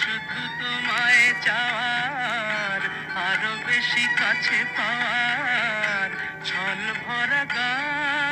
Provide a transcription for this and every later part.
শুধু তোমায় চাওয়ার আরও বেশি কাছে পাওয়ার ছল ভরা গান।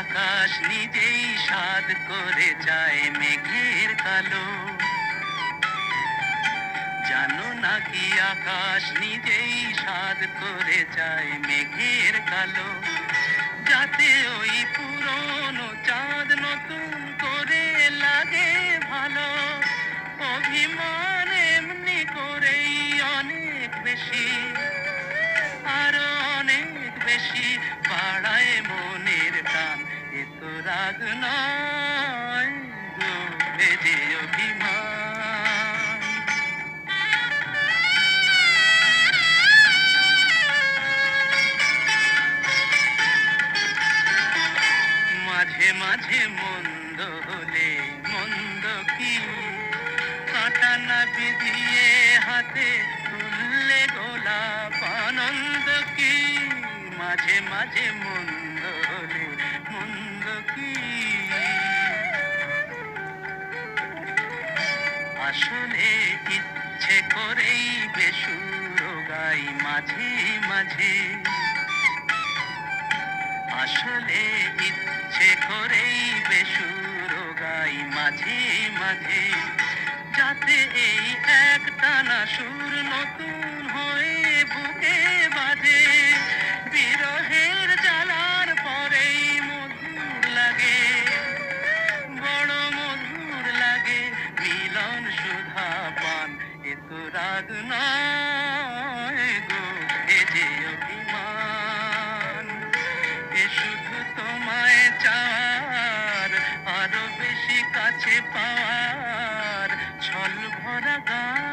আকাশ নিজেই সাদ করে যায় মেঘের কালো। জানো নাকি আকাশ নিজেই সাদ করে যায় মেঘের কালো। যাতে ওই পুরনো চাঁদ নতুন করে লাগে ভালো। অভিমান এমনি করেই অনেক বেশি, আরও অনেক বেশি টান এ নয় অভিমান মাঝে মাঝে মন্দ হলে মন্দ কি কাঁটা না বিধিয়ে হাতে তুললে গোলাপ আনন্দ কি? মাঝে মাঝে মন্দ আসলে ইচ্ছে করেই বেসুর গাই মাঝে মাঝে। আসলে ইচ্ছে করেই বেসুর গাই মাঝে মাঝে। যাতে এই একটা না সুর নতুন রাগ নয় গো, এ যে অভিমান। এ শুধু তোমায় চাওয়ার, আরও বেশি কাছে পাওয়ার, ছল ভরা গান।